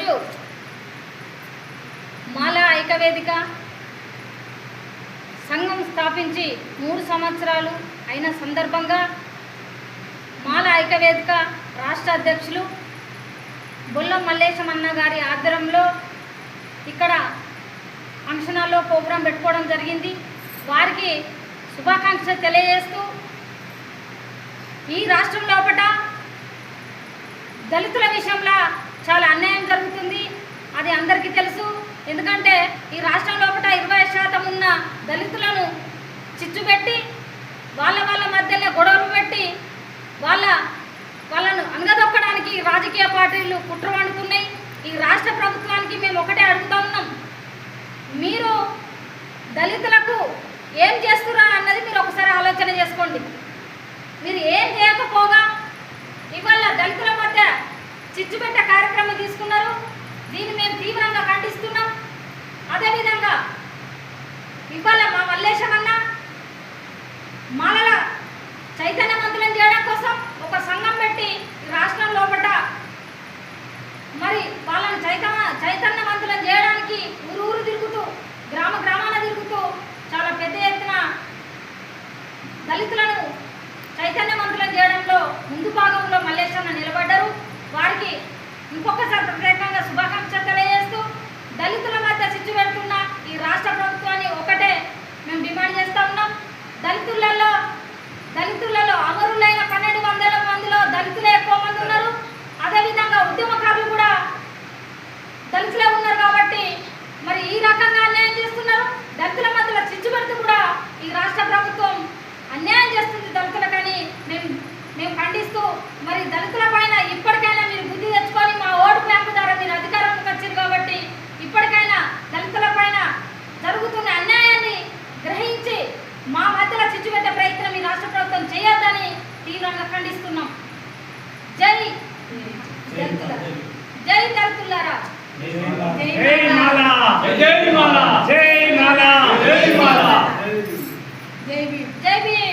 ఈరోజు మాల ఐకవేదిక సంఘం స్థాపించి మూడు సంవత్సరాలు అయిన సందర్భంగా మాల ఐకవేదిక రాష్ట్ర అధ్యక్షులు బుల్ల మల్లేశం అన్న గారి ఆధ్వర్యంలో ఇక్కడ ఫంక్షనాల్లో ప్రోగ్రాం పెట్టుకోవడం జరిగింది. వారికి శుభాకాంక్ష తెలియజేస్తూ ఈ రాష్ట్రం లోపల దళితుల విషయంలో చాలా అన్యాయం జరుగుతుంది. అది అందరికీ తెలుసు. ఎందుకంటే ఈ రాష్ట్రం లోపల ఇరవై శాతం ఉన్న దళితులను చిచ్చు పెట్టి వాళ్ళ వాళ్ళ మధ్యలో గొడవలు పెట్టి వాళ్ళ వాళ్ళను అనగదొక్కడానికి రాజకీయ పార్టీలు కుట్ర వండుతున్నాయి. ఈ రాష్ట్ర ప్రభుత్వానికి మేము ఒకటే అడుగుతా ఉన్నాం. మీరు దళితులకు ఏం చేస్తురా అన్నది మీరు ఒకసారి ఆలోచన చేసుకోండి. మీరు ఏం చేయకపోగా ఇవాళ దళితుల మధ్య చిచ్చుపెట్ట చైతన్యవంతులం చేయడం కోసం ఒక సంఘం పెట్టి రాష్ట్రం లోపల మరి వాళ్ళని చైతన్య చైతన్యవంతులం చేయడానికి ఊరు ఊరు తిరుగుతూ గ్రామ గ్రామాన తిరుగుతూ చాలా పెద్ద ఎత్తున దళితులను చైతన్యవంతులం చేయడంలో ముందు భాగంలో మల్లేశన్న నిలబడి దళితుల జై దళితులారా జై మాలా. జై మాలా. జై మాలా. జై మాలా జై భీమ్.